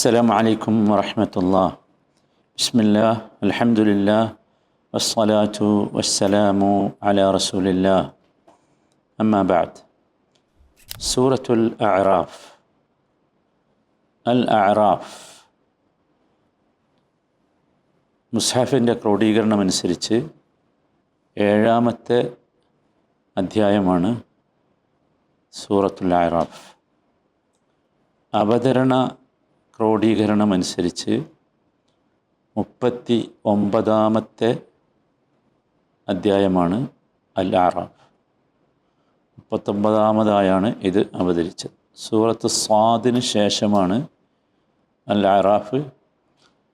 السلام عليكم ورحمة الله بسم الله الحمد لله والصلاة والسلام على رسول الله أما بعد سورة الأعراف الأعراف മുസ്ഹാഫിൻ്റെ ക്രോഡീകരണമനുസരിച്ച് ഏഴാമത്തെ അധ്യായമാണ് സൂറത്തുൽ ആറാഫ് അവതരണ ക്രോഡീകരണമനുസരിച്ച് മുപ്പത്തി ഒമ്പതാമത്തെ അധ്യായമാണ് അൽ ആറാഫ് മുപ്പത്തൊമ്പതാമതായാണ് ഇത് അവതരിച്ചത്. സൂറത്ത് സ്വാദിന് ശേഷമാണ് അൽ ആറാഫ്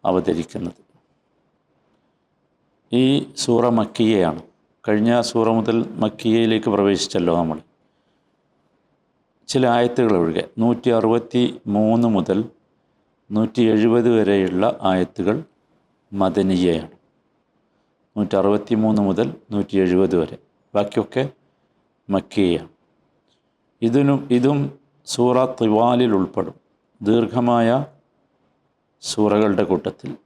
അവതരിക്കുന്നത്. ഈ സൂറ മക്കിയയാണ്. കഴിഞ്ഞ സൂറ മുതൽ മക്കിയയിലേക്ക് പ്രവേശിച്ചല്ലോ നമ്മൾ. ചില ആയത്തുകൾ ഒഴികെ. നൂറ്റി അറുപത്തി മൂന്ന് മുതൽ നൂറ്റി എഴുപത് വരെയുള്ള ആയത്തുകൾ മദനീയയാണ്. നൂറ്റി അറുപത്തി മൂന്ന് മുതൽ നൂറ്റി എഴുപത് വരെ. ബാക്കിയൊക്കെ മക്കിയാണ് ഇതിനും ഇതും സൂറ തിവാലിൽ ഉൾപ്പെടും. ദീർഘമായ സൂറകളുടെ കൂട്ടത്തിൽ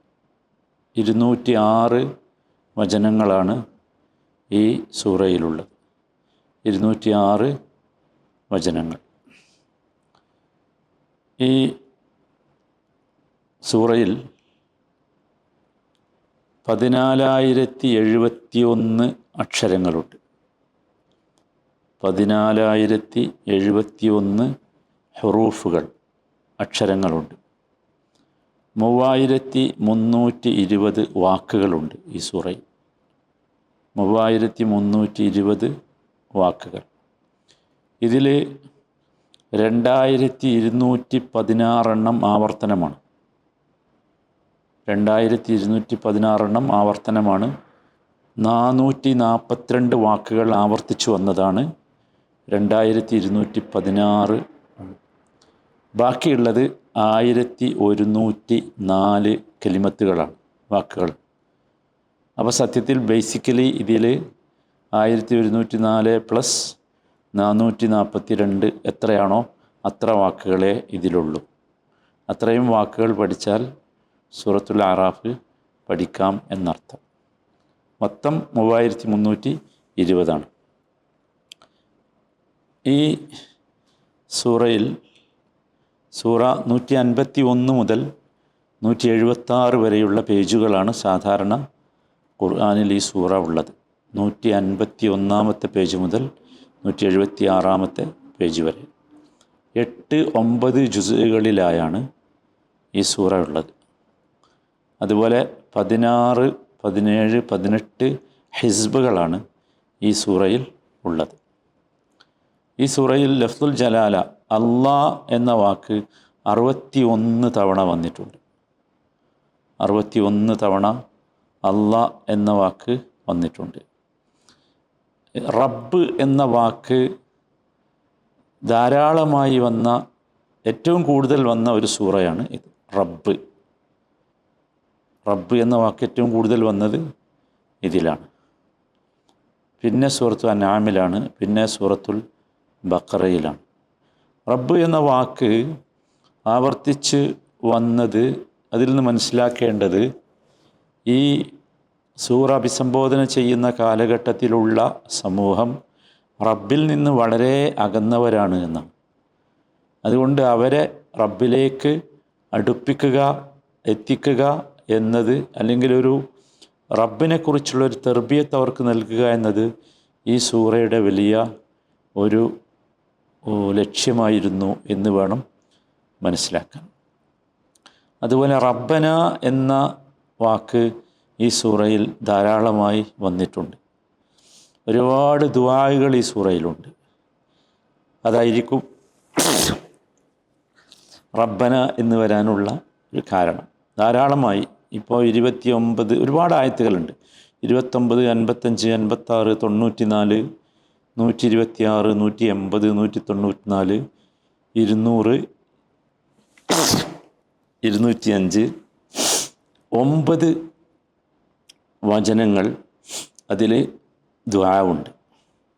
ഇരുന്നൂറ്റി ആറ് വചനങ്ങളാണ് ഈ സൂറയിലുള്ളത്. ഇരുന്നൂറ്റി ആറ് വചനങ്ങൾ. ഈ സൂറയിൽ പതിനാലായിരത്തി എഴുപത്തി ഒന്ന് അക്ഷരങ്ങളുണ്ട്. പതിനാലായിരത്തി എഴുപത്തി ഒന്ന് ഹെറൂഫുകൾ അക്ഷരങ്ങളുണ്ട്. മൂവായിരത്തി മുന്നൂറ്റി ഇരുപത് വാക്കുകളുണ്ട് ഈ സൂറയിൽ. മൂവായിരത്തി മുന്നൂറ്റി ഇരുപത് വാക്കുകൾ. ഇതിൽ രണ്ടായിരത്തി ഇരുന്നൂറ്റി പതിനാറെണ്ണം ആവർത്തനമാണ്. രണ്ടായിരത്തി ഇരുന്നൂറ്റി പതിനാറെണ്ണം ആവർത്തനമാണ്. നാനൂറ്റി നാൽപ്പത്തിരണ്ട് വാക്കുകൾ ആവർത്തിച്ചു വന്നതാണ്. രണ്ടായിരത്തി ഇരുന്നൂറ്റി പതിനാറ് ബാക്കിയുള്ളത് ആയിരത്തി ഒരുന്നൂറ്റി നാല് കെലിമത്തുകളാണ് വാക്കുകൾ. അപ്പോൾ സത്യത്തിൽ ബേസിക്കലി ഇതിൽ ആയിരത്തി ഒരുന്നൂറ്റി നാല് പ്ലസ് നാനൂറ്റി നാൽപ്പത്തി രണ്ട് എത്രയാണോ അത്ര വാക്കുകളെ ഇതിലുള്ളൂ. അത്രയും വാക്കുകൾ പഠിച്ചാൽ സൂറത്തുൽ ആറാഫ് പഠിക്കാം എന്നർത്ഥം. മൊത്തം മൂവായിരത്തി മുന്നൂറ്റി ഇരുപതാണ് ഈ സൂറയിൽ സൂറ നൂറ്റി അൻപത്തി ഒന്ന് മുതൽ നൂറ്റി എഴുപത്താറ് വരെയുള്ള പേജുകളാണ് സാധാരണ ഖുർആാനിൽ ഈ സൂറ ഉള്ളത്. നൂറ്റി അൻപത്തി ഒന്നാമത്തെ പേജ് മുതൽ നൂറ്റി എഴുപത്തി ആറാമത്തെ പേജ് വരെ. എട്ട് ഒമ്പത് ജുസുകളിലായാണ് ഈ സൂറ ഉള്ളത്. അതുപോലെ പതിനാറ് പതിനേഴ് പതിനെട്ട് ഹിസ്ബുകളാണ് ഈ സൂറയിൽ ഉള്ളത്. ഈ സൂറയിൽ ലഫ്തുൽ ജലാല അള്ളാ എന്ന വാക്ക് അറുപത്തി ഒന്ന് തവണ വന്നിട്ടുണ്ട്. അറുപത്തി ഒന്ന് തവണ അള്ളാ എന്ന വാക്ക് വന്നിട്ടുണ്ട്. റബ്ബ് എന്ന വാക്ക് ധാരാളമായി വന്ന ഏറ്റവും കൂടുതൽ വന്ന ഒരു സൂറയാണ് ഇത്. റബ്ബ്. റബ്ബ് എന്ന വാക്ക് ഏറ്റവും കൂടുതൽ വന്നത് ഇതിലാണ്. പിന്നെ സൂറത്തു അനാമിലാണ് പിന്നെ സൂറത്തുൽ ബക്കറയിലാണ് റബ്ബ് എന്ന വാക്ക് ആവർത്തിച്ച് വന്നത് അതിൽ നിന്ന് മനസ്സിലാക്കേണ്ടത് ഈ സൂറ അഭിസംബോധന ചെയ്യുന്ന കാലഘട്ടത്തിലുള്ള സമൂഹം റബ്ബിൽ നിന്ന് വളരെ അകന്നവരാണ് എന്നാണ്. അതുകൊണ്ട് അവരെ റബ്ബിലേക്ക് അടുപ്പിക്കുക എത്തിക്കുക എന്നത് അല്ലെങ്കിൽ ഒരു റബ്ബിനെക്കുറിച്ചുള്ള ഒരു തെർബിയത്ത് അവർക്ക് നൽകുക എന്നത് ഈ സൂറയുടെ വലിയ ഒരു ലക്ഷ്യമായിരുന്നു എന്ന് വേണം മനസ്സിലാക്കാൻ. അതുപോലെ റബ്ബന എന്ന വാക്ക് ഈ സൂറയിൽ ധാരാളമായി വന്നിട്ടുണ്ട്. ഒരുപാട് ദുവാകൾ ഈ സൂറയിലുണ്ട്. അതായിരിക്കും റബ്ബന എന്ന് വരാനുള്ള ഒരു കാരണം. ധാരാളമായി ഇപ്പോൾ ഇരുപത്തി ഒമ്പത് ഒരുപാട് ആയത്തുകളുണ്ട്. ഇരുപത്തൊമ്പത് അൻപത്തഞ്ച് അൻപത്താറ് തൊണ്ണൂറ്റി നാല് നൂറ്റി ഇരുപത്തി ആറ് നൂറ്റി എൺപത് നൂറ്റി തൊണ്ണൂറ്റി നാല് ഇരുന്നൂറ് ഇരുന്നൂറ്റി അഞ്ച് ഒമ്പത് വചനങ്ങൾ അതിൽ ദ്വായുണ്ട്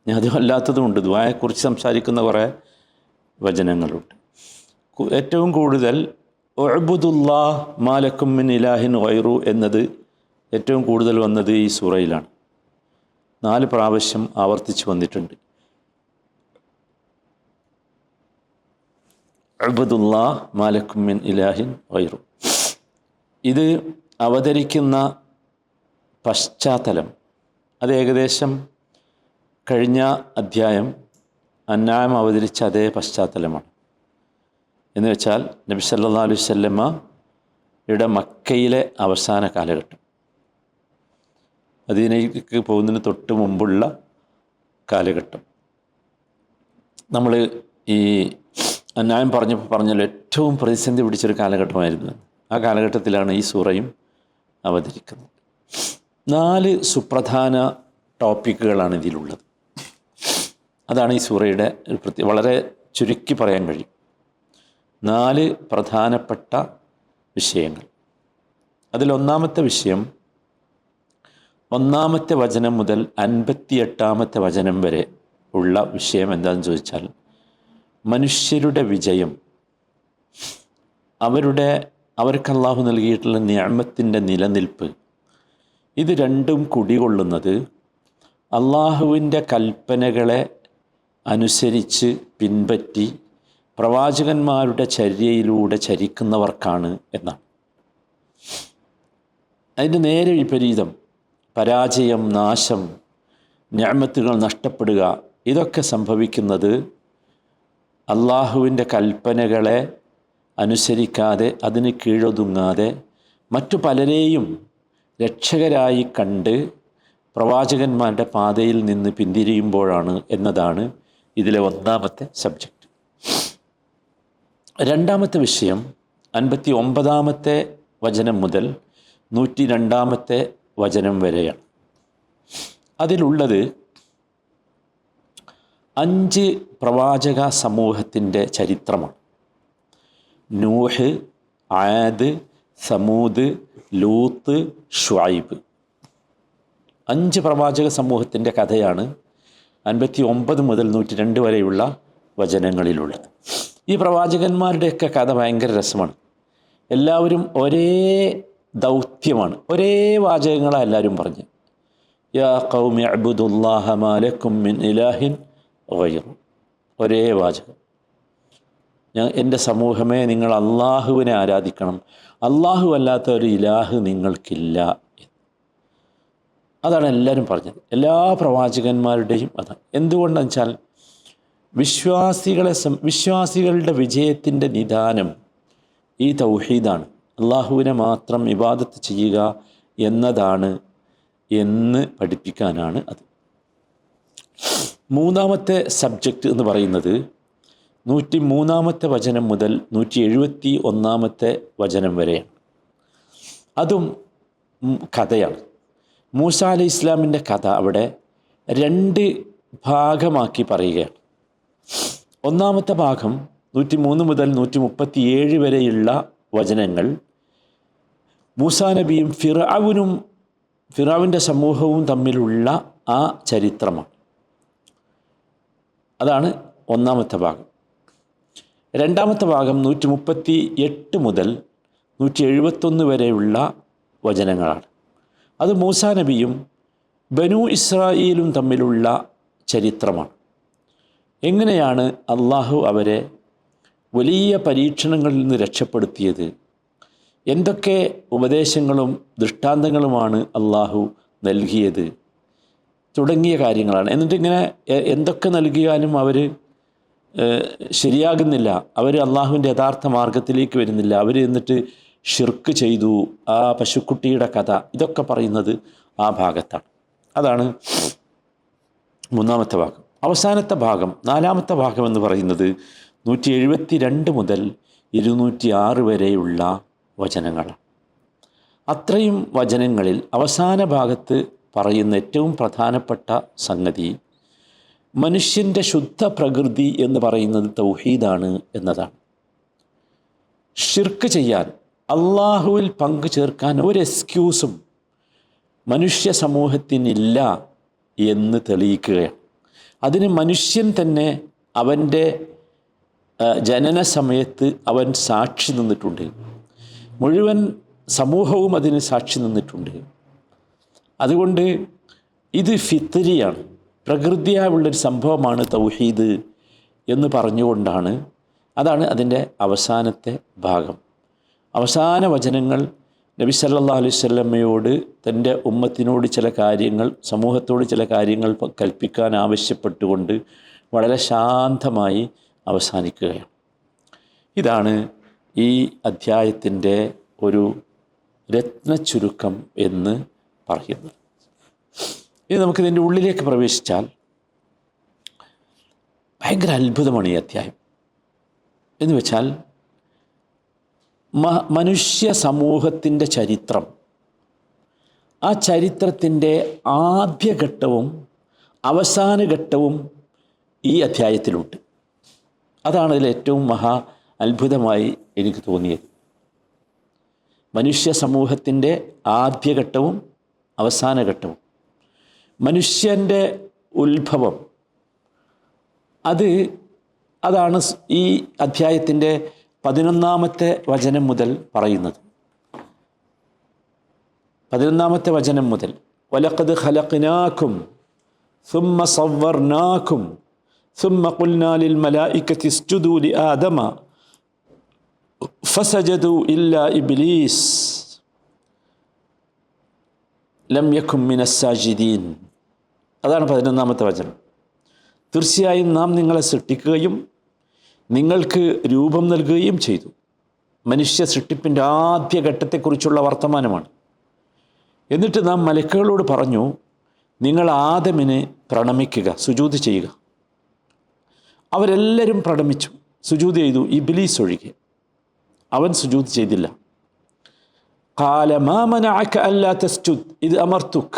അത് അതും അല്ലാത്തതുമുണ്ട് ദ്വായെക്കുറിച്ച് സംസാരിക്കുന്ന കുറേ വചനങ്ങളുണ്ട് ഏറ്റവും കൂടുതൽ ഒഴബുദുല്ലാ മാലക്കുമ്മിൻ ഇലാഹിൻ വൈറു എന്നത് ഏറ്റവും കൂടുതൽ വന്നത് ഈ സൂറയിലാണ്. നാല് പ്രാവശ്യം ആവർത്തിച്ചു വന്നിട്ടുണ്ട്. അബുദുല്ലാ മാലക്കുമ്മിൻ ഇലാഹിൻ വൈറു ഇത് അവതരിക്കുന്ന പശ്ചാത്തലം. അത് ഏകദേശം കഴിഞ്ഞ അധ്യായം അന്നായം അവതരിച്ച അതേ പശ്ചാത്തലമാണ്. എന്ന് വെച്ചാൽ നബി സല്ലാ അലൈഹി സ്വല്ലമ്മയുടെ മക്കയിലെ അവസാന കാലഘട്ടം. അതിനേക്ക് പോകുന്നതിന് തൊട്ട് മുമ്പുള്ള കാലഘട്ടം. നമ്മൾ ഈ അന്യായം പറഞ്ഞപ്പോൾ പറഞ്ഞല്ലോ ഏറ്റവും പ്രതിസന്ധി പിടിച്ചൊരു കാലഘട്ടമായിരുന്നു. ആ കാലഘട്ടത്തിലാണ് ഈ സൂറയും അവതരിക്കുന്നത്. നാല് സുപ്രധാന ടോപ്പിക്കുകളാണ് ഇതിലുള്ളത്. അതാണ് ഈ സൂറയുടെ ഒരു പ്രത്യേക വളരെ ചുരുക്കി പറയാൻ കഴിയും. നാല് പ്രധാനപ്പെട്ട വിഷയങ്ങൾ. അതിലൊന്നാമത്തെ വിഷയം ഒന്നാമത്തെ വചനം മുതൽ അൻപത്തിയെട്ടാമത്തെ വചനം വരെ ഉള്ള വിഷയം എന്താണെന്ന് ചോദിച്ചാൽ മനുഷ്യരുടെ വിജയം അവരുടെ അവർക്ക് അള്ളാഹു നൽകിയിട്ടുള്ള ഞാമത്തിന്റെ നിലനിൽപ്പ് ഇത് രണ്ടും കുടികൊള്ളുന്നത് അള്ളാഹുവിന്റെ കൽപ്പനകളെ അനുസരിച്ച് പിൻപറ്റി പ്രവാചകന്മാരുടെ ചര്യയിലൂടെ ചരിക്കുന്നവർക്കാണ് എന്നാണ്. അതിന്റെ നേരെ വിപരീതം പരാജയം നാശം ഞാമത്തുകൾ നഷ്ടപ്പെടുക ഇതൊക്കെ സംഭവിക്കുന്നത് അള്ളാഹുവിന്റെ കൽപ്പനകളെ അനുസരിക്കാതെ അതിന് കീഴൊതുങ്ങാതെ മറ്റു പലരെയും രക്ഷകരായി കണ്ട് പ്രവാചകന്മാരുടെ പാതയിൽ നിന്ന് പിന്തിരിയുമ്പോഴാണ് എന്നതാണ് ഇതിലെ ഒന്നാമത്തെ സബ്ജക്റ്റ്. രണ്ടാമത്തെ വിഷയം അൻപത്തി ഒമ്പതാമത്തെ വചനം മുതൽ നൂറ്റി രണ്ടാമത്തെ വചനം വരെയാണ്. അതിലുള്ളത് അഞ്ച് പ്രവാചക സമൂഹത്തിന്റെ ചരിത്രമാണ്. നൂഹ് ആദ് സമൂദ് ലൂത്ത് ഷുഐബ്. അഞ്ച് പ്രവാചക സമൂഹത്തിന്റെ കഥയാണ് അൻപത്തി ഒമ്പത് മുതൽ നൂറ്റി രണ്ട് വരെയുള്ള വചനങ്ങളിലുള്ളത്. ഈ പ്രവാചകന്മാരുടെയൊക്കെ കഥ ഭയങ്കര രസമാണ്. എല്ലാവരും ഒരേ ദൗത്യമാണ്. ഒരേ വാചകങ്ങളാണ് എല്ലാവരും പറഞ്ഞ് യാ കൗമി അബുദുല്ലാഹ മാലക്കും മിൻ ഇലാഹിൻ വൈറു ഒരേ വാചകം. ഞാൻ എന്റെ സമൂഹമേ നിങ്ങൾ അള്ളാഹുവിനെ ആരാധിക്കണം. അള്ളാഹു അല്ലാത്ത ഒരു ഇലാഹ് നിങ്ങൾക്കില്ല അതാണ് എല്ലാവരും പറഞ്ഞത്. എല്ലാ പ്രവാചകന്മാരുടെയും അതാണ് എന്തുകൊണ്ടെന്ന് വെച്ചാൽ വിശ്വാസികളെ വിശ്വാസികളുടെ വിജയത്തിന്റെ നിദാനം ഈ തൗഹീദാണ്. അള്ളാഹുവിനെ മാത്രം ഇബാദത്ത് ചെയ്യുക എന്നതാണ് എന്ന് പഠിപ്പിക്കാനാണ് അത്. മൂന്നാമത്തെ സബ്ജക്റ്റ് എന്ന് പറയുന്നത് നൂറ്റി മൂന്നാമത്തെ വചനം മുതൽ നൂറ്റി എഴുപത്തി ഒന്നാമത്തെ വചനം വരെയാണ് അതും കഥയാണ്. മൂസ അലി ഇസ്ലാമിന്റെ കഥ അവിടെ രണ്ട് ഭാഗമാക്കി പറയുകയാണ്. ഒന്നാമത്തെ ഭാഗം നൂറ്റി മൂന്ന് മുതൽ നൂറ്റി മുപ്പത്തി ഏഴ് വരെയുള്ള വചനങ്ങൾ. മൂസാ നബിയും ഫിറാവുനും ഫിറാവിന്റെ സമൂഹവും തമ്മിലുള്ള ആ ചരിത്രമാണ്. അതാണ് ഒന്നാമത്തെ ഭാഗം. രണ്ടാമത്തെ ഭാഗം നൂറ്റി മുപ്പത്തി എട്ട് മുതൽ നൂറ്റി എഴുപത്തൊന്ന് വരെയുള്ള വചനങ്ങളാണ്. അത് മൂസാ നബിയും ബനു ഇസ്രായേലും തമ്മിലുള്ള ചരിത്രമാണ്. എങ്ങനെയാണ് അള്ളാഹു അവരെ വലിയ പരീക്ഷണങ്ങളിൽ നിന്ന് രക്ഷപ്പെടുത്തിയത്? എന്തൊക്കെ ഉപദേശങ്ങളും ദൃഷ്ടാന്തങ്ങളുമാണ് അള്ളാഹു നൽകിയത്? തുടങ്ങിയ കാര്യങ്ങളാണ്. എന്നിട്ട് ഇങ്ങനെ എന്തൊക്കെ നൽകിയാലും അവർ ശരിയാകുന്നില്ല. അവർ അള്ളാഹുവിന്റെ യഥാർത്ഥ മാർഗത്തിലേക്ക് വരുന്നില്ല. അവർ എന്നിട്ട് ഷിർക്ക് ചെയ്തു. ആ പശുക്കുട്ടിയുടെ കഥ. ഇതൊക്കെ പറയുന്നത് ആ ഭാഗത്താണ്. അതാണ് മൂന്നാമത്തെ ഭാഗം. അവസാനത്തെ ഭാഗം നാലാമത്തെ ഭാഗം എന്ന് പറയുന്നത് നൂറ്റി എഴുപത്തി രണ്ട് മുതൽ ഇരുന്നൂറ്റി ആറ് വരെയുള്ള വചനങ്ങളാണ് അത്രയും വചനങ്ങളിൽ അവസാന ഭാഗത്ത് പറയുന്ന ഏറ്റവും പ്രധാനപ്പെട്ട സംഗതി മനുഷ്യന്റെ ശുദ്ധ പ്രകൃതി എന്ന് പറയുന്നത് തൗഹീദാണ് എന്നതാണ്. ഷിർക്ക് ചെയ്യാൻ അള്ളാഹുവിൽ പങ്കു ചേർക്കാൻ ഒരു എക്സ്ക്യൂസും മനുഷ്യ സമൂഹത്തിനില്ല എന്ന് തെളിയിക്കുകയാണ്. അതിന് മനുഷ്യൻ തന്നെ അവന്റെ ജനന സമയത്ത് അവൻ സാക്ഷി നിന്നിട്ടുണ്ട്. മുഴുവൻ സമൂഹവും അതിന് സാക്ഷി നിന്നിട്ടുണ്ട്. അതുകൊണ്ട് ഇത് ഫിത്തരിയാണ് പ്രകൃതിയായുള്ളൊരു സംഭവമാണ് തൗഹീദ് എന്ന് പറഞ്ഞുകൊണ്ടാണ്. അതാണ് അതിന്റെ അവസാനത്തെ ഭാഗം. അവസാന വചനങ്ങൾ നബി സല്ലാ അലൈഹി വസല്ലമയോട് തന്റെ ഉമ്മത്തിനോട് ചില കാര്യങ്ങൾ സമൂഹത്തോട് ചില കാര്യങ്ങൾ കൽപ്പിക്കാൻ ആവശ്യപ്പെട്ടുകൊണ്ട് വളരെ ശാന്തമായി അവസാനിക്കുകയാണ്. ഇതാണ് ഈ അധ്യായത്തിന്റെ ഒരു രത്നച്ചുരുക്കം എന്ന് പറയുന്നത്. ഇനി നമുക്കിതിന്റെ ഉള്ളിലേക്ക് പ്രവേശിച്ചാൽ ഭയങ്കര അത്ഭുതമാണ് ഈ അധ്യായം. എന്ന് വെച്ചാൽ മനുഷ്യ സമൂഹത്തിന്റെ ചരിത്രം. ആ ചരിത്രത്തിന്റെ ആദ്യഘട്ടവും അവസാന ഘട്ടവും ഈ അധ്യായത്തിലുണ്ട്. അതാണ് അതിൽ ഏറ്റവും മഹാ അത്ഭുതമായി എനിക്ക് തോന്നിയത്. മനുഷ്യ സമൂഹത്തിന്റെ ആദ്യഘട്ടവും അവസാന ഘട്ടവും. മനുഷ്യന്റെ ഉത്ഭവം. അത് അതാണ് ഈ അധ്യായത്തിന്റെ പതിനൊന്നാമത്തെ വചനം മുതൽ പറയുന്നത് പതിനൊന്നാമത്തെ വചനം മുതൽ വലക്കത് ഖലഖ്നാക്കും ثم صورناكم ثم قلنا للملائكة اسجدوا لآدم فسجدوا إلا إبليس ലം യക്കും മിനസ്സാജിദീൻ അതാണ് പതിനൊന്നാമത്തെ വചനം തീർച്ചയായും നാം നിങ്ങളെ സൃഷ്ടിക്കുകയും നിങ്ങൾക്ക് രൂപം നൽകുകയും ചെയ്തു മനുഷ്യ സൃഷ്ടിപ്പിൻ്റെ ആദ്യ ഘട്ടത്തെക്കുറിച്ചുള്ള വർത്തമാനമാണ് എന്നിട്ട് നാം മലക്കുകളോട് പറഞ്ഞു നിങ്ങൾ ആദമിന് പ്രണമിക്കുക സുജൂത് ചെയ്യുക അവരെല്ലാവരും പ്രണമിച്ചു സുജൂത് ചെയ്തു ഇബിലീസ് ഒഴികെ അവൻ സുജൂത് ചെയ്തില്ല قال ما منعك ألا تسجد إذ أمرتك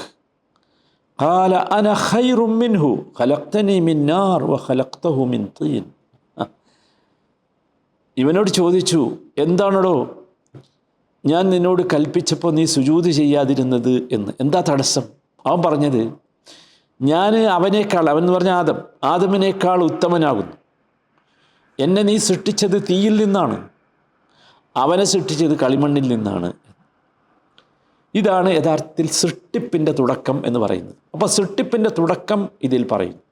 قال أنا خير منه خلقتني من نار وخلقته من طين ഇവനോട് ചോദിച്ചു എന്താണോ ഞാൻ നിന്നോട് കൽപ്പിച്ചപ്പോൾ നീ സുജൂത് ചെയ്യാതിരുന്നത് എന്ന്. എന്താ തടസ്സം? അവൻ പറഞ്ഞത് ഞാൻ അവനേക്കാൾ അവൻ എന്ന് പറഞ്ഞ ആദം ആദമിനേക്കാൾ ഉത്തമനാകുന്നു. എന്നെ നീ സൃഷ്ടിച്ചത് തീയിൽ നിന്നാണ്. അവനെ സൃഷ്ടിച്ചത് കളിമണ്ണിൽ നിന്നാണ്. ഇതാണ് യഥാർത്ഥത്തിൽ സൃഷ്ടിപ്പിന്റെ തുടക്കം എന്ന് പറയുന്നത്. അപ്പോൾ സൃഷ്ടിപ്പിന്റെ തുടക്കം ഇതിൽ പറയുന്നു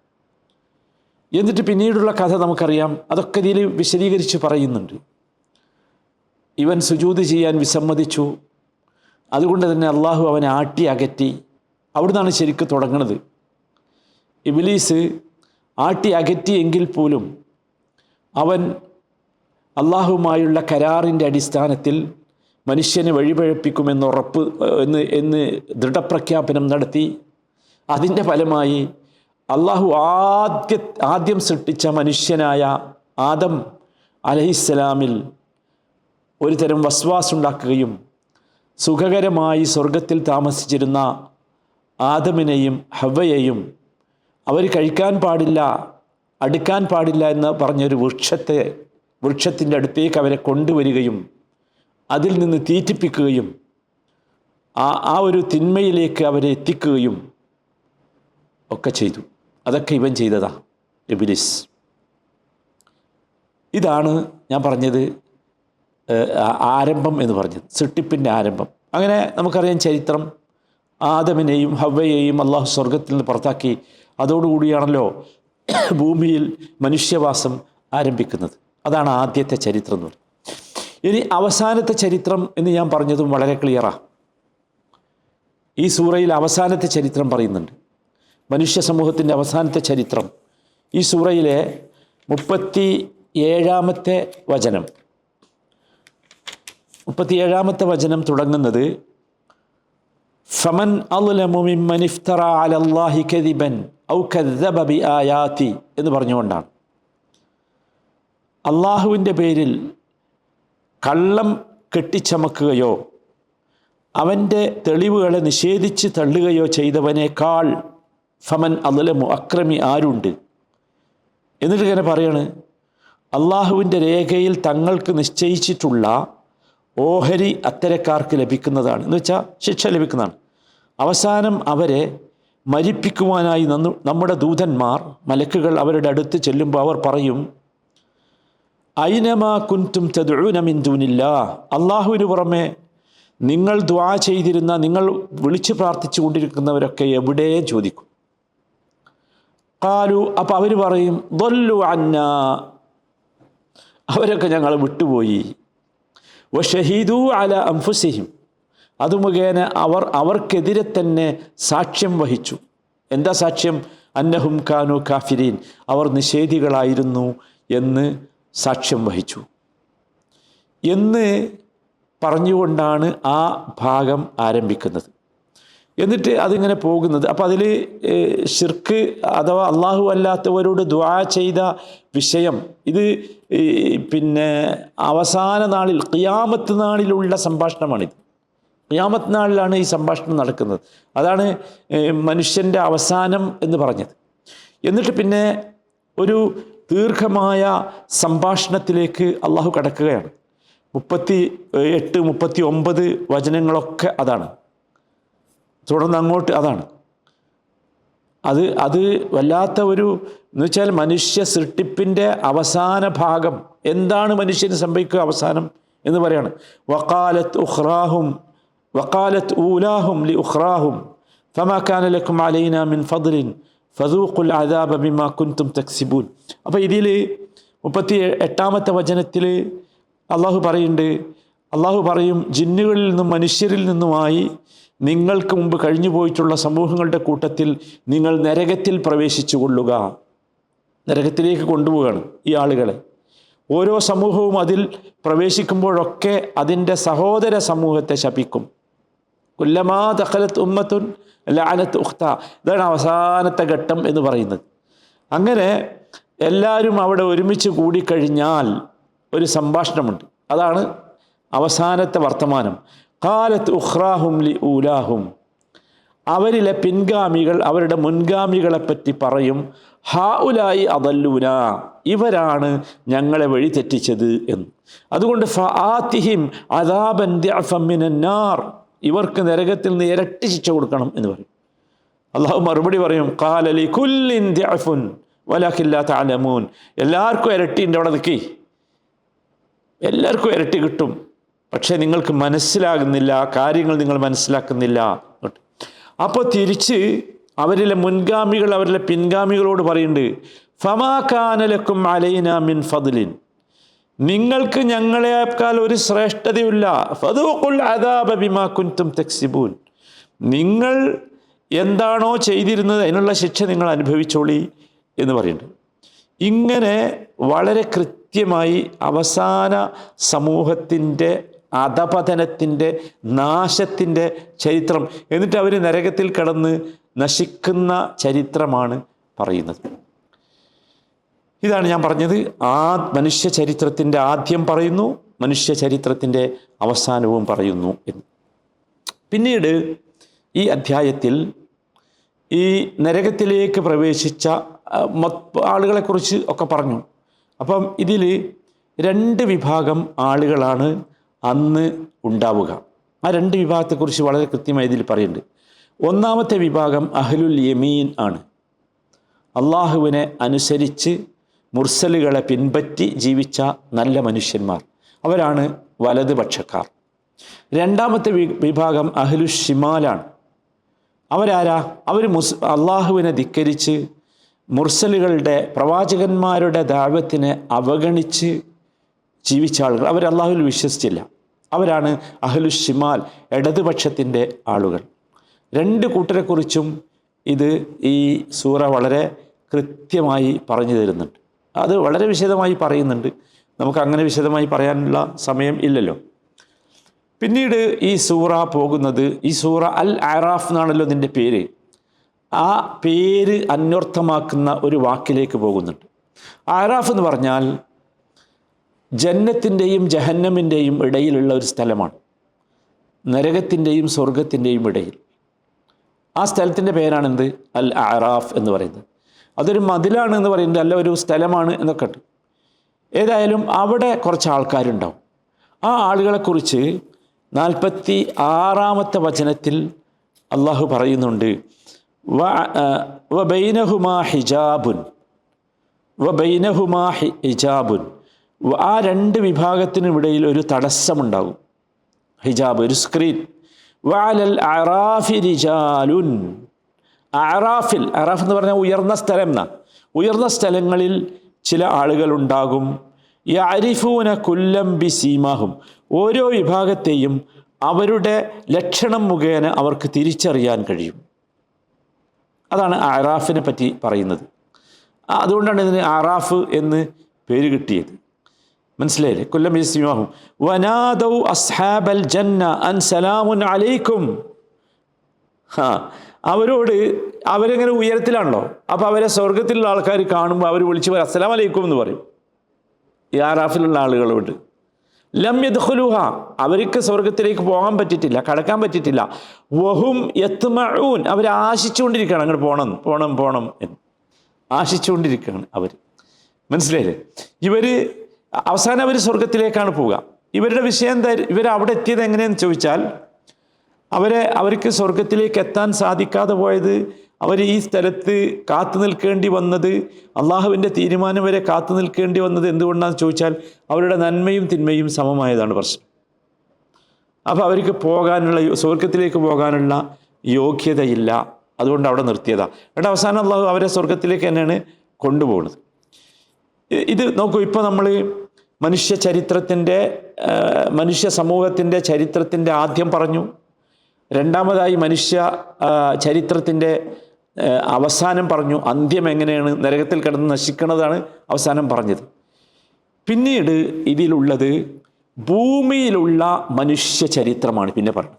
എന്നിട്ട് പിന്നീടുള്ള കഥ നമുക്കറിയാം. അതൊക്കെ ഇതിൽ വിശദീകരിച്ച് പറയുന്നുണ്ട്. ഇവൻ സുജൂത് ചെയ്യാൻ വിസമ്മതിച്ചു. അതുകൊണ്ട് തന്നെ അള്ളാഹു അവനെ ആട്ടി അകറ്റി. അവിടുന്നാണ് ശരിക്കും തുടങ്ങുന്നത് ഇബിലീസ് ആട്ടി അകറ്റി എങ്കിൽ പോലും അവൻ അള്ളാഹുമായുള്ള കരാറിന്റെ അടിസ്ഥാനത്തിൽ മനുഷ്യനെ വഴിപഴപ്പിക്കുമെന്ന് ഉറപ്പ് എന്ന് എന്ന് ദൃഢപ്രഖ്യാപനം നടത്തി. അതിന്റെ ഫലമായി അള്ളാഹു ആദ്യ ആദ്യം സൃഷ്ടിച്ച മനുഷ്യനായ ആദം അലഹിസ്സലാമിൽ ഒരു തരം വസ്വാസുണ്ടാക്കുകയും സുഖകരമായി സ്വർഗത്തിൽ താമസിച്ചിരുന്ന ആദമിനെയും ഹവയെയും അവർ കഴിക്കാൻ പാടില്ല അടുക്കാൻ പാടില്ല എന്ന് പറഞ്ഞൊരു വൃക്ഷത്തെ വൃക്ഷത്തിന്റെ അടുത്തേക്ക് അവരെ കൊണ്ടുവരികയും അതിൽ നിന്ന് തീറ്റിപ്പിക്കുകയും ആ ആ ഒരു തിന്മയിലേക്ക് അവരെ എത്തിക്കുകയും ഒക്കെ ചെയ്തു. അതൊക്കെ ഇവൻ ചെയ്തതാ എബിലിസ് ഇതാണ് ഞാൻ പറഞ്ഞത് ആരംഭം എന്ന് പറഞ്ഞത് സൃഷ്ടിപ്പിന്റെ ആരംഭം. അങ്ങനെ നമുക്കറിയാം ചരിത്രം. ആദമിനെയും ഹവ്വയെയും അള്ളാഹു സ്വർഗത്തിൽ നിന്ന് പുറത്താക്കി. അതോടുകൂടിയാണല്ലോ ഭൂമിയിൽ മനുഷ്യവാസം ആരംഭിക്കുന്നത്. അതാണ് ആദ്യത്തെ ചരിത്രം എന്ന് പറയുന്നത്. ഇനി അവസാനത്തെ ചരിത്രം എന്ന് ഞാൻ പറഞ്ഞതും വളരെ ക്ലിയറാണ് ഈ സൂറയിൽ അവസാനത്തെ ചരിത്രം പറയുന്നുണ്ട്. മനുഷ്യ സമൂഹത്തിന്റെ അവസാനത്തെ ചരിത്രം. ഈ സൂറയിലെ മുപ്പത്തി ഏഴാമത്തെ വചനം. മുപ്പത്തിയേഴാമത്തെ വചനം തുടങ്ങുന്നത് ഫമൻ ഇഫ്തറ അലല്ലാഹി കദിബൻ ഔ എന്ന് പറഞ്ഞുകൊണ്ടാണ്. അള്ളാഹുവിന്റെ പേരിൽ കള്ളം കെട്ടിച്ചമക്കുകയോ അവന്റെ തെളിവുകളെ നിഷേധിച്ച് തള്ളുകയോ ചെയ്തവനേക്കാൾ ഫമൻ അലമു അക്രമി ആരുണ്ട്? എന്നിട്ട് ഇങ്ങനെ പറയാണ് അള്ളാഹുവിന്റെ രേഖയിൽ തങ്ങൾക്ക് നിശ്ചയിച്ചിട്ടുള്ള ഓഹരി അത്തരക്കാർക്ക് ലഭിക്കുന്നതാണ്. എന്ന് വെച്ചാൽ ശിക്ഷ ലഭിക്കുന്നതാണ്. അവസാനം അവരെ മരിപ്പിക്കുവാനായി നന്നു നമ്മുടെ ദൂതന്മാർ മലക്കുകൾ അവരുടെ അടുത്ത് ചെല്ലുമ്പോൾ അവർ പറയും ഐനമാ കുന്റും തദ്ഊന മിൻ ദൂനില്ലാ. അള്ളാഹുവിന് പുറമെ നിങ്ങൾ ദ്വാ ചെയ്തിരുന്ന നിങ്ങൾ വിളിച്ചു പ്രാർത്ഥിച്ചു കൊണ്ടിരിക്കുന്നവരൊക്കെ എവിടെ ചോദിക്കും? കാലു അപ്പോൾ അവർ പറയും ദൊല്ലു അന്ന. അവരൊക്കെ ഞങ്ങൾ വിട്ടുപോയി. വ ഷഹീദു അല അംഫുസിഹിം അത് മുഖേന അവർ അവർക്കെതിരെ തന്നെ സാക്ഷ്യം വഹിച്ചു. എന്താ സാക്ഷ്യം? അന്നഹും കാനു കാഫിരീൻ. അവർ നിഷേധികളായിരുന്നു എന്ന് സാക്ഷ്യം വഹിച്ചു. എന്ന് പറഞ്ഞുകൊണ്ടാണ് ആ ഭാഗം ആരംഭിക്കുന്നത്. എന്നിട്ട് അതിങ്ങനെ പോകുന്നത്. അപ്പോൾ അതിൽ ഷിർക്ക് അഥവാ അള്ളാഹു അല്ലാത്തവരോട് ദ്വാ ചെയ്ത വിഷയം ഇത് പിന്നെ അവസാന നാളിൽ ഖിയാമത്ത് നാളിലുള്ള സംഭാഷണമാണിത്. ഖിയാമത്ത് നാളിലാണ് ഈ സംഭാഷണം നടക്കുന്നത്. അതാണ് മനുഷ്യന്റെ അവസാനം എന്ന് പറഞ്ഞത്. എന്നിട്ട് പിന്നെ ഒരു ദീർഘമായ സംഭാഷണത്തിലേക്ക് അള്ളാഹു കടക്കുകയാണ്. മുപ്പത്തി എട്ട് മുപ്പത്തി ഒമ്പത് വചനങ്ങളൊക്കെ അതാണ്. തുടർന്ന് അങ്ങോട്ട് അതാണ്. അത് അത് വല്ലാത്ത ഒരു എന്ന് വെച്ചാൽ മനുഷ്യ സൃഷ്ടിപ്പിന്റെ അവസാന ഭാഗം. എന്താണ് മനുഷ്യന് സംഭവിക്കുക അവസാനം എന്ന് പറയാണ്. വക്കാലത്ത് ഉഹ്റാഹും വക്കാലത്ത് ഊലാഹും ലി ഉഹ്റാഹും ഫമാക്കാനലക്കും ലക്കും അലൈന മിൻ ഫദ്ലിൻ ഫസൂഖുൽ അദാബ ബിമാ കുൻതും തക്സിബൂൻ. അപ്പോൾ ഇതിൽ മുപ്പത്തി എട്ടാമത്തെ വചനത്തിൽ അള്ളാഹു പറയുന്നുണ്ട് അള്ളാഹു പറയും ജിന്നുകളിൽ നിന്നും മനുഷ്യരിൽ നിന്നുമായി നിങ്ങൾക്ക് മുമ്പ് കഴിഞ്ഞു പോയിട്ടുള്ള സമൂഹങ്ങളുടെ കൂട്ടത്തിൽ നിങ്ങൾ നരകത്തിൽ പ്രവേശിച്ചു കൊള്ളുക. നരകത്തിലേക്ക് കൊണ്ടുപോവുകയാണ് ഈ ആളുകളെ. ഓരോ സമൂഹവും അതിൽ പ്രവേശിക്കുമ്പോഴൊക്കെ അതിന്റെ സഹോദര സമൂഹത്തെ ശപിക്കും. കൊല്ലമാ ദഖലത്ത് ഉമ്മത്തുൻ ലാനത്ത് ഉഖ്ത. ഇതാണ് അവസാനത്തെ ഘട്ടം എന്ന് പറയുന്നത്. അങ്ങനെ എല്ലാവരും അവിടെ ഒരുമിച്ച് കൂടിക്കഴിഞ്ഞാൽ ഒരു സംഭാഷണമുണ്ട്. അതാണ് അവസാനത്തെ വർത്തമാനം. കാലത്ത് ഉഹ്റാഹും ലി ഊലാഹും. അവരിലെ പിൻഗാമികൾ അവരുടെ മുൻഗാമികളെ പറ്റി പറയും ഹാ ഉലായി അതല്ലൂന ഇവരാണ് ഞങ്ങളെ വഴി തെറ്റിച്ചത് എന്ന്. അതുകൊണ്ട് ഫാത്തിഹിം അദാബൻ നാർ ഇവർക്ക് നരകത്തിൽ നിന്ന് ഇരട്ടി ശിക്ഷ കൊടുക്കണം എന്ന് പറയും. അള്ളാഹു മറുപടി പറയും കാലലി കുല്ലിൻ ദ്യാഫുൻ വലാഖില്ലാത്ത അലമൂൻ എല്ലാവർക്കും ഇരട്ടി ഉണ്ട് അവിടെ നിൽക്കി എല്ലാവർക്കും ഇരട്ടി കിട്ടും. പക്ഷേ നിങ്ങൾക്ക് മനസ്സിലാകുന്നില്ല കാര്യങ്ങൾ നിങ്ങൾ മനസ്സിലാക്കുന്നില്ല. അപ്പോൾ തിരിച്ച് അവരിലെ മുൻഗാമികൾ അവരിലെ പിൻഗാമികളോട് പറയുന്നുണ്ട് ഫമാക്കാനലക്കും അലൈന മിൻ ഫദ്ലിൻ. നിങ്ങൾക്ക് ഞങ്ങളെക്കാൾ ഒരു ശ്രേഷ്ഠതയുമില്ല. ഫദൂഖുൽ അദാബ ബിമാ കുൻതും തക്സിബൂൻ. നിങ്ങൾ എന്താണോ ചെയ്തിരുന്നത് അതിനുള്ള ശിക്ഷ നിങ്ങൾ അനുഭവിച്ചോളി എന്ന് പറയുന്നുണ്ട്. ഇങ്ങനെ വളരെ കൃത്യമായി അവസാന സമൂഹത്തിന്റെ അധപതനത്തിന്റെ നാശത്തിന്റെ ചരിത്രം. എന്നിട്ട് അവർ നരകത്തിൽ കടന്ന് നശിക്കുന്ന ചരിത്രമാണ് പറയുന്നത്. ഇതാണ് ഞാൻ പറഞ്ഞത്. ആ മനുഷ്യ ചരിത്രത്തിന്റെ ആദ്യം പറയുന്നു മനുഷ്യ ചരിത്രത്തിന്റെ അവസാനവും പറയുന്നു എന്ന്. പിന്നീട് ഈ അധ്യായത്തിൽ ഈ നരകത്തിലേക്ക് പ്രവേശിച്ച ആളുകളെക്കുറിച്ച് ഒക്കെ പറഞ്ഞു. അപ്പം ഇതിൽ രണ്ട് വിഭാഗം ആളുകളാണ് അന്ന് ഉണ്ടാവുക. ആ രണ്ട് വിഭാഗത്തെക്കുറിച്ച് വളരെ കൃത്യമായി ഇതിൽ പറയുന്നുണ്ട്. ഒന്നാമത്തെ വിഭാഗം അഹ്ലുൽ യമീൻ ആണ്. അള്ളാഹുവിനെ അനുസരിച്ച് മുർസലുകളെ പിൻപറ്റി ജീവിച്ച നല്ല മനുഷ്യന്മാർ. അവരാണ് വലതുപക്ഷക്കാർ രണ്ടാമത്തെ വിഭാഗം അഹ്ലു ഷിമാലാണ്. അവരാരാ? അവർ മുസ് അള്ളാഹുവിനെ ധിക്കരിച്ച് മുർസലുകളുടെ പ്രവാചകന്മാരുടെ ദാവത്തിനെ അവഗണിച്ച് ജീവിച്ച ആളുകൾ. അവർ അള്ളാഹുവിൽ വിശ്വസിച്ചില്ല. അവരാണ് അഹ്ലു ഷിമാൽ ഇടതുപക്ഷത്തിന്റെ ആളുകൾ. രണ്ട് കൂട്ടരെക്കുറിച്ചും ഇത് ഈ സൂറ വളരെ കൃത്യമായി പറഞ്ഞു തരുന്നുണ്ട്. അത് വളരെ വിശദമായി പറയുന്നുണ്ട്. നമുക്ക് അങ്ങനെ വിശദമായി പറയാനുള്ള സമയം ഇല്ലല്ലോ. പിന്നീട് ഈ സൂറ പോകുന്നത് ഈ സൂറ അൽ ആറാഫ് എന്നാണല്ലോ ഇതിന്റെ പേര്. ആ പേര് അന്വർത്ഥമാക്കുന്ന ഒരു വാക്കിലേക്ക് പോകുന്നുണ്ട്. ആറാഫ് എന്ന് പറഞ്ഞാൽ ജന്നത്തിന്റെയും ജഹന്നമിന്റെയും ഇടയിലുള്ള ഒരു സ്ഥലമാണ്. നരകത്തിന്റെയും സ്വർഗത്തിന്റെയും ഇടയിൽ. ആ സ്ഥലത്തിന്റെ പേരാണെന്ത്? അൽ ആറാഫ് എന്ന് പറയുന്നത്. അതൊരു മതിലാണ് എന്ന് പറയുന്നത്. അല്ല ഒരു സ്ഥലമാണ് എന്നൊക്കെ ഉണ്ട്. ഏതായാലും അവിടെ കുറച്ച് ആൾക്കാരുണ്ടാവും. ആ ആളുകളെക്കുറിച്ച് നാൽപ്പത്തി ആറാമത്തെ വചനത്തിൽ അള്ളാഹു പറയുന്നുണ്ട്. വ ബൈനഹുമാ ഹിജാബുൻ. വ ബൈനഹുമാ ഹിജാബുൻ. ആ രണ്ട് വിഭാഗത്തിനും ഇടയിൽ ഒരു തടസ്സമുണ്ടാകും. ഹിജാബ് ഒരു സ്ക്രീൻ വാലൽ അറാഫി റിജാലുൻ അറാഫിൽ അറാഫ് എന്ന് പറഞ്ഞാൽ ഉയർന്ന സ്ഥലം എന്നാ. ഉയർന്ന സ്ഥലങ്ങളിൽ ചില ആളുകളുണ്ടാകും. അരിഫൂന കുല്ലം ബി സീമാഹും ഓരോ വിഭാഗത്തെയും അവരുടെ ലക്ഷണം മുഖേന അവർക്ക് തിരിച്ചറിയാൻ കഴിയും. അതാണ് അറാഫിനെ പറ്റി പറയുന്നത്. അതുകൊണ്ടാണ് ഇതിന് അറാഫ് എന്ന് പേര് കിട്ടിയത്. മനസ്സിലായില്ലേ? കൊല്ലം യസ്മാഹും വനാദൗ അസ്ഹാബൽ ജന്ന അൻ സലാമുൻ അലൈക്കും. ആ അവരോട് അവരിങ്ങനെ ഉയരത്തിലാണല്ലോ? അപ്പോൾ അവരെ സ്വർഗത്തിലുള്ള ആൾക്കാർ കാണുമ്പോൾ അവർ വിളിച്ച് പറയും അസ്സലാം അലൈക്കും എന്ന് പറയും. ഈ ആറാഫിലുള്ള ആളുകളോട്. ലം യദ്ഖുലുഹ അവർക്ക് സ്വർഗത്തിലേക്ക് പോകാൻ പറ്റിയിട്ടില്ല കടക്കാൻ പറ്റിയിട്ടില്ല. വഹും യത്മഊൻ അവർ ആശിച്ചുകൊണ്ടിരിക്കുകയാണ് അങ്ങോട്ട് പോകണം പോകണം പോകണം എന്ന്. ആശിച്ചുകൊണ്ടിരിക്കുകയാണ് അവർ മനസ്സിലായില്ലേ? ഇവർ അവസാനം അവർ സ്വർഗത്തിലേക്കാണ് പോവുക. ഇവരുടെ വിഷയം ഇവർ അവിടെ എത്തിയത് എങ്ങനെയെന്ന് ചോദിച്ചാൽ അവരെ അവർക്ക് സ്വർഗത്തിലേക്ക് എത്താൻ സാധിക്കാതെ പോയത് അവർ ഈ സ്ഥലത്ത് കാത്തു നിൽക്കേണ്ടി വന്നത് അള്ളാഹുവിന്റെ തീരുമാനം വരെ കാത്തു നിൽക്കേണ്ടി വന്നത് എന്തുകൊണ്ടാണെന്ന് ചോദിച്ചാൽ അവരുടെ നന്മയും തിന്മയും സമമായതാണ് പ്രശ്നം. അപ്പോൾ അവർക്ക് പോകാനുള്ള സ്വർഗത്തിലേക്ക് പോകാനുള്ള യോഗ്യതയില്ല. അതുകൊണ്ട് അവിടെ നിർത്തിയതാണ് എന്നിട്ട് അവസാനം അള്ളാഹു അവരെ സ്വർഗത്തിലേക്ക് തന്നെയാണ് കൊണ്ടുപോകുന്നത്. ഇത് നോക്കൂ ഇപ്പോൾ നമ്മൾ മനുഷ്യ ചരിത്രത്തിന്റെ മനുഷ്യ സമൂഹത്തിന്റെ ചരിത്രത്തിന്റെ ആദ്യം പറഞ്ഞു. രണ്ടാമതായി മനുഷ്യ ചരിത്രത്തിന്റെ അവസാനം പറഞ്ഞു. അന്ത്യം എങ്ങനെയാണ് നരകത്തിൽ കിടന്ന് നശിക്കുന്നതാണ് അവസാനം പറഞ്ഞത്. പിന്നീട് ഇതിലുള്ളത് ഭൂമിയിലുള്ള മനുഷ്യ ചരിത്രമാണ് പിന്നെ പറഞ്ഞത്.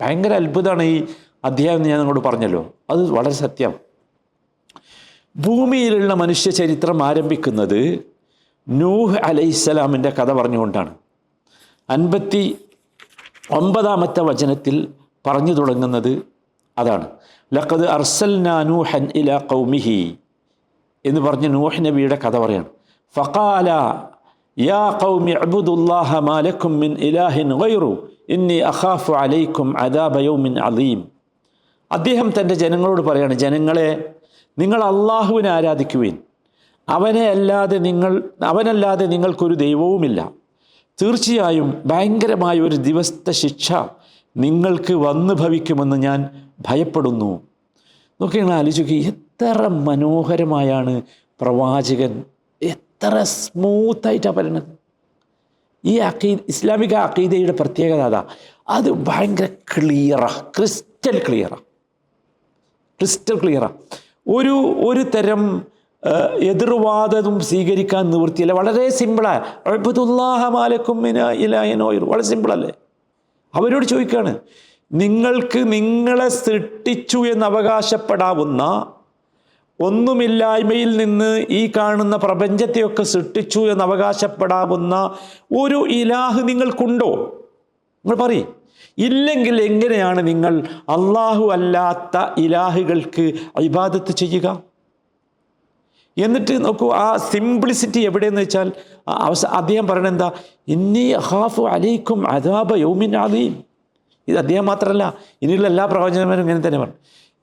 ഭയങ്കര അത്ഭുതമാണ് ഈ അധ്യായം ഞാൻ നിങ്ങളോട് പറഞ്ഞല്ലോ. അത് വളരെ സത്യം. ഭൂമിയിലുള്ള മനുഷ്യ ചരിത്രം ആരംഭിക്കുന്നത് നൂഹ് അലൈഹിസ്സലാമിന്റെ കഥ പറഞ്ഞുകൊണ്ടാണ്. അൻപത്തി ഒമ്പതാമത്തെ വചനത്തിൽ പറഞ്ഞു തുടങ്ങുന്നത് അതാണ്. ലഖദ് അർസൽനാ നൂഹൻ ഇല കൗമിഹി എന്ന് പറഞ്ഞ് നൂഹ് നബിയുടെ കഥ പറയാണ്. ഫഖാല യാ കൗമി അബുദുല്ലാഹ മാലക്കും മിൻ ഇലാഹിൻ ഗൈറു ഇന്നി അഖാഫു അലൈക്കും അദാബ യൗമിൻ അലീം അദ്ദേഹം തന്റെ ജനങ്ങളോട് പറയാണ് ജനങ്ങളെ നിങ്ങൾ അള്ളാഹുവിനെ ആരാധിക്കുവിൻ അവനെ അല്ലാതെ നിങ്ങൾ അവനല്ലാതെ നിങ്ങൾക്കൊരു ദൈവവുമില്ല. തീർച്ചയായും ഭയങ്കരമായ ഒരു ദിവസത്തെ ശിക്ഷ നിങ്ങൾക്ക് വന്നു ഭവിക്കുമെന്ന് ഞാൻ ഭയപ്പെടുന്നു. നോക്കി നിങ്ങൾ ആലോചിക്കുക എത്ര മനോഹരമായാണ് പ്രവാചകൻ. എത്ര സ്മൂത്തായിട്ടാണ് പറയുന്നത്. ഈ അക്കീ ഇസ്ലാമിക അക്കീദയുടെ പ്രത്യേകത അതാ. അത് ഭയങ്കര ക്ലിയറാ ക്രിസ്റ്റൽ ക്ലിയറാ. ക്രിസ്റ്റൽ ക്ലിയറാ. ഒരു ഒരു തരം എതിർവാദവും സ്വീകരിക്കാൻ നിവൃത്തിയില്ല. വളരെ സിമ്പിളാണ് വളരെ സിമ്പിളല്ലേ? അവരോട് ചോദിക്കുകയാണ് നിങ്ങൾക്ക് നിങ്ങളെ സൃഷ്ടിച്ചു എന്ന് അവകാശപ്പെടാവുന്ന ഒന്നുമില്ലായ്മയിൽ നിന്ന് ഈ കാണുന്ന പ്രപഞ്ചത്തെയൊക്കെ സൃഷ്ടിച്ചു എന്ന് അവകാശപ്പെടാവുന്ന ഒരു ഇലാഹ് നിങ്ങൾക്കുണ്ടോ? നിങ്ങൾ പറയും ഇല്ലെങ്കിൽ എങ്ങനെയാണ് നിങ്ങൾ അള്ളാഹു അല്ലാത്ത ഇലാഹുകൾക്ക് ഇബാദത്ത് ചെയ്യുക? എന്നിട്ട് നോക്കൂ ആ സിംപ്ലിസിറ്റി എവിടെയെന്ന് വെച്ചാൽ അവസ അദ്ദേഹം പറയണത് എന്താ? ഇന്നി ഹാഫു അലൈക്കും അദാബ യൗമിൻ അലീം ഇത് അദ്ദേഹം മാത്രമല്ല ഇനിയുള്ള എല്ലാ പ്രവചനന്മാരും ഇങ്ങനെ തന്നെ പറഞ്ഞു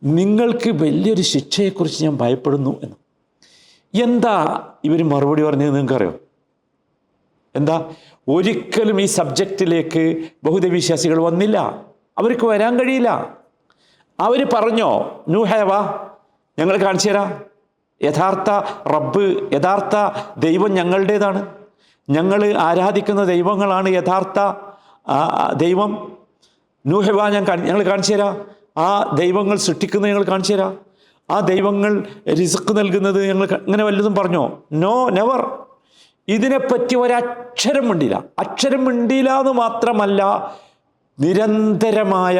നിങ്ങൾക്ക് വലിയൊരു ശിക്ഷയെക്കുറിച്ച് ഞാൻ ഭയപ്പെടുന്നു എന്ന്. എന്താ ഇവർ മറുപടി പറഞ്ഞത് നിങ്ങൾക്കറിയോ? എന്താ? ഒരിക്കലും ഈ സബ്ജക്റ്റിലേക്ക് ബഹുദവിശ്വാസികൾ വന്നില്ല. അവർക്ക് വരാൻ കഴിയില്ല. അവർ പറഞ്ഞോ നൂഹേവാ ഞങ്ങൾ കാണിച്ചു തരാം. യഥാർത്ഥ റബ്ബ് യഥാർത്ഥ ദൈവം ഞങ്ങളുടേതാണ്. ഞങ്ങൾ ആരാധിക്കുന്ന ദൈവങ്ങളാണ് യഥാർത്ഥ ദൈവം. നൂഹബ ഞാൻ ഞങ്ങൾ കാണിച്ചു തരാം. ആ ദൈവങ്ങൾ സൃഷ്ടിക്കുന്നത് ഞങ്ങൾ കാണിച്ചു തരാം. ആ ദൈവങ്ങൾ റിസ്ക് നൽകുന്നത് ഞങ്ങൾ അങ്ങനെ വല്ലതും പറഞ്ഞോ? നോ നെവർ ഇതിനെപ്പറ്റി ഒരക്ഷരം മിണ്ടില്ല അക്ഷരം മിണ്ടില്ല എന്ന് മാത്രമല്ല നിരന്തരമായ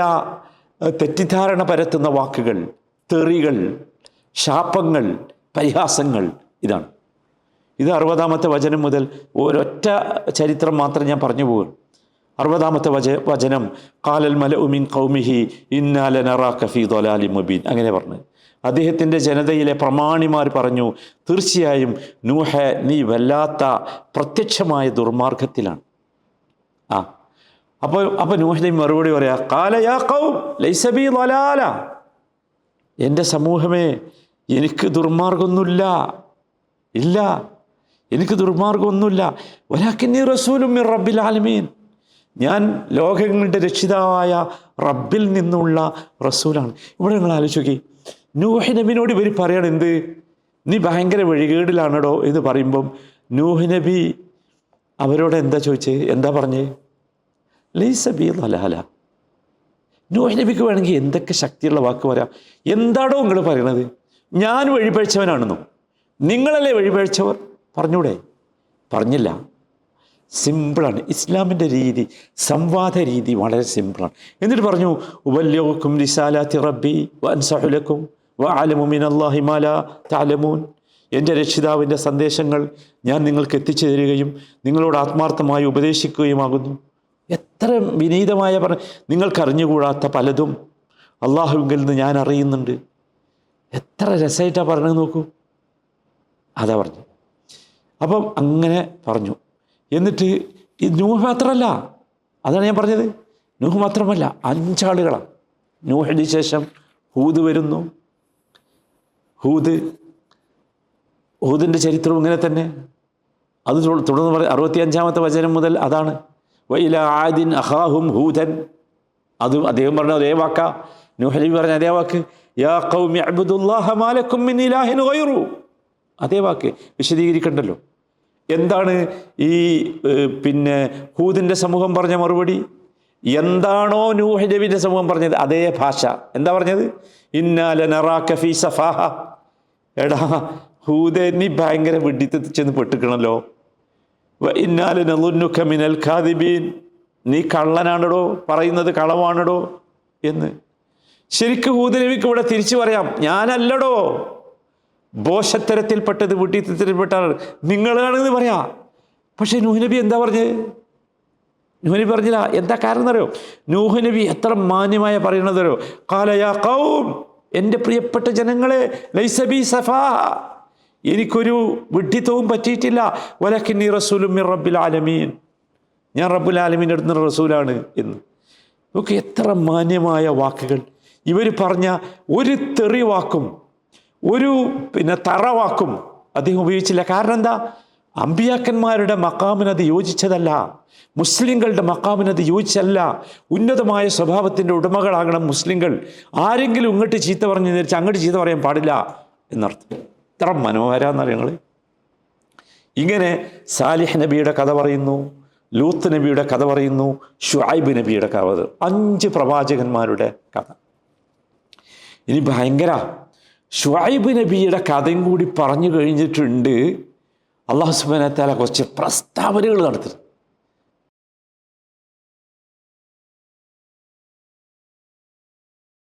തെറ്റിദ്ധാരണ പരത്തുന്ന വാക്കുകൾ തെറികൾ ശാപങ്ങൾ പരിഹാസങ്ങൾ ഇതാണ്. ഇത് അറുപതാമത്തെ വചനം മുതൽ ഒരൊറ്റ ചരിത്രം മാത്രം ഞാൻ പറഞ്ഞു പോകും. അറുപതാമത്തെ വച വചനം കാലൽ മല ഉമിൻ കൗമിഹി ഇന്നാലനറാ കഫി ദൊലാലി മുബീൻ. അങ്ങനെ പറഞ്ഞു. അദ്ദേഹത്തിന്റെ ജനതയിലെ പ്രമാണിമാർ പറഞ്ഞു തീർച്ചയായും നൂഹ നീ വല്ലാത്ത പ്രത്യക്ഷമായ ദുർമാർഗത്തിലാണ് ആ. അപ്പോൾ അപ്പോൾ നൂഹിനെ മറുപടി പറയാ കാലയാ കൗം ലൈസബി വലാല എന്റെ സമൂഹമേ എനിക്ക് ദുർമാർഗമൊന്നുമില്ല ഇല്ല. എനിക്ക് ദുർമാർഗമൊന്നുമില്ല ഒരാക്കിനി റസൂലും റബ്ബിൽ ആലമീൻ. ഞാൻ ലോകങ്ങളുടെ രക്ഷിതാവായ റബ്ബിൽ നിന്നുള്ള റസൂലാണ്. ഇവിടെ നിങ്ങൾ ആലോചിച്ച് നോക്കി. നൂഹ് ഇവർ പറയണം എന്ത്? നീ ഭയങ്കര വഴികേടിലാണടോ എന്ന് പറയുമ്പം നൂഹ് നബി അവരോട് എന്താ ചോദിച്ചേ? എന്താ പറഞ്ഞേ? ലൈസ ബി ലഹല നൂഹ് വേണമെങ്കിൽ എന്തൊക്കെ ശക്തിയുള്ള വാക്ക് പറയാം. എന്താടോ നിങ്ങൾ പറയണത്? ഞാൻ വഴിപഴിച്ചവനാണെന്നോ? നിങ്ങളല്ലേ വഴിപഴിച്ചവർ? പറഞ്ഞൂടെ? പറഞ്ഞില്ല. സിമ്പിളാണ്. ഇസ്ലാമിന്റെ രീതി സംവാദ രീതി വളരെ സിമ്പിളാണ്. എന്നിട്ട് പറഞ്ഞു ഉവല്യോക്കും റിസാലാത്തി റബ്ബി വൻസഹുലക്കും വ ആലമുമിൻ അള്ളാഹിമാല താലമൂൻ എന്റെ രക്ഷിതാവിന്റെ സന്ദേശങ്ങൾ ഞാൻ നിങ്ങൾക്ക് എത്തിച്ചു തരികയും നിങ്ങളോട് ആത്മാർത്ഥമായി ഉപദേശിക്കുകയുമാകുന്നു. എത്ര വിനീതമായ പറ നിങ്ങൾക്കറിഞ്ഞുകൂടാത്ത പലതും അള്ളാഹുവിൽ നിന്ന് ഞാൻ അറിയുന്നുണ്ട്. എത്ര രസമായിട്ടാണ് പറഞ്ഞത് നോക്കൂ. അതാ പറഞ്ഞു. അപ്പം അങ്ങനെ പറഞ്ഞു. എന്നിട്ട് ഈ നൂഹ് മാത്രമല്ല അതാണ് ഞാൻ പറഞ്ഞത്. നൂഹ് മാത്രമല്ല അഞ്ചാളുകളാണ് നൂഹിന് ശേഷം ഹൂദ് വരുന്നു. ഹൂദ് ഹൂദിന്റെ ചരിത്രവും ഇങ്ങനെ തന്നെ. അത് തുട- തുടർന്ന് പറയും അറുപത്തിയഞ്ചാമത്തെ വചനം മുതൽ അതാണ്. വൈല ആദിൻ അഹാഹും ഹൂദൻ. അതും അദ്ദേഹം പറഞ്ഞ അതേ വാക്ക. നൂഹലി പറഞ്ഞ അതേ വാക്ക്. മിൻ ഗൈറു. അതേ വാക്ക് വിശദീകരിക്കണ്ടല്ലോ. എന്താണ് ഈ പിന്നെ ഹൂദിന്റെ സമൂഹം പറഞ്ഞ മറുപടി? എന്താണോ നൂഹ് നബിന്റെ സമൂഹം പറഞ്ഞത്? അതേ ഭാഷ. എന്താ പറഞ്ഞത്? ഇന്നാല നറാക്ക ഫി സഫാഹ. എടാ ഹൂദെ നീ ഭയങ്കര വിഡിത്തത്തിൽ ചെന്ന് പെട്ടിക്കണല്ലോ. ഇന്നാല നളുന്നുക മിനൽ ഖാദിബീൻ. നീ കള്ളനാണടോ? പറയുന്നത് കളവാണടോ? എന്ന്. ശരിക്കും ഹൂദനബിക്ക് ഇവിടെ തിരിച്ചു പറയാം ഞാനല്ലടോ. ബോഷത്തരത്തിൽപ്പെട്ടത് വിട്ടിത്തരത്തിൽപ്പെട്ട ആൾ നിങ്ങളാണെന്ന് പറയാം. പക്ഷേ നൂഹ് നബി എന്താ പറഞ്ഞത് നൂഹ്നബി പറഞ്ഞില്ല എന്താ കാരണം എന്നറിയോ നൂഹ് നബി എത്ര മാന്യമായ പറയണതറിയോ കാലയാ കൗം എന്റെ പ്രിയപ്പെട്ട ജനങ്ങളെ ലൈസബി സഫാ. എനിക്കൊരു വിഡ്ഢിത്വവും പറ്റിയിട്ടില്ല. വലക്കിന്നി റസൂലും മിർ റബ്ബിൽ ആലമീൻ. ഞാൻ റബ്ബുൽ ആലമീന്റെ അടുത്ത് റസൂലാണ് എന്ന്. നോക്ക് എത്ര മാന്യമായ വാക്കുകൾ. ഇവർ പറഞ്ഞ ഒരു തെറിവാക്കും ഒരു പിന്നെ തറവാക്കും അദ്ദേഹം ഉപയോഗിച്ചില്ല. കാരണം എന്താ? അമ്പിയാക്കന്മാരുടെ മക്കാമിനത് യോജിച്ചതല്ല. മുസ്ലിങ്ങളുടെ മക്കാമിനത് യോജിച്ചല്ല ഉന്നതമായ സ്വഭാവത്തിന്റെ ഉടമകളാകണം മുസ്ലിങ്ങൾ. ആരെങ്കിലും ഇങ്ങോട്ട് ചീത്ത പറഞ്ഞു നേരിച്ച് അങ്ങോട്ട് ചീത്ത പറയാൻ പാടില്ല എന്നർത്ഥം. ഇത്ര മനോഹരാന്ന് ഞങ്ങൾ ഇങ്ങനെ സാലിഹ് നബിയുടെ കഥ പറയുന്നു ലൂത്ത് നബിയുടെ കഥ പറയുന്നു ഷുഹൈബ് നബിയുടെ കഥ അഞ്ച് പ്രവാചകന്മാരുടെ കഥ. ഇനി ഭയങ്കര ഷുവായിബ് നബിയുടെ കഥയും കൂടി പറഞ്ഞു കഴിഞ്ഞിട്ടുണ്ട്. അള്ളാഹു സുബാനത്താല കുറച്ച് പ്രസ്താവനകൾ നടത്തുന്നു.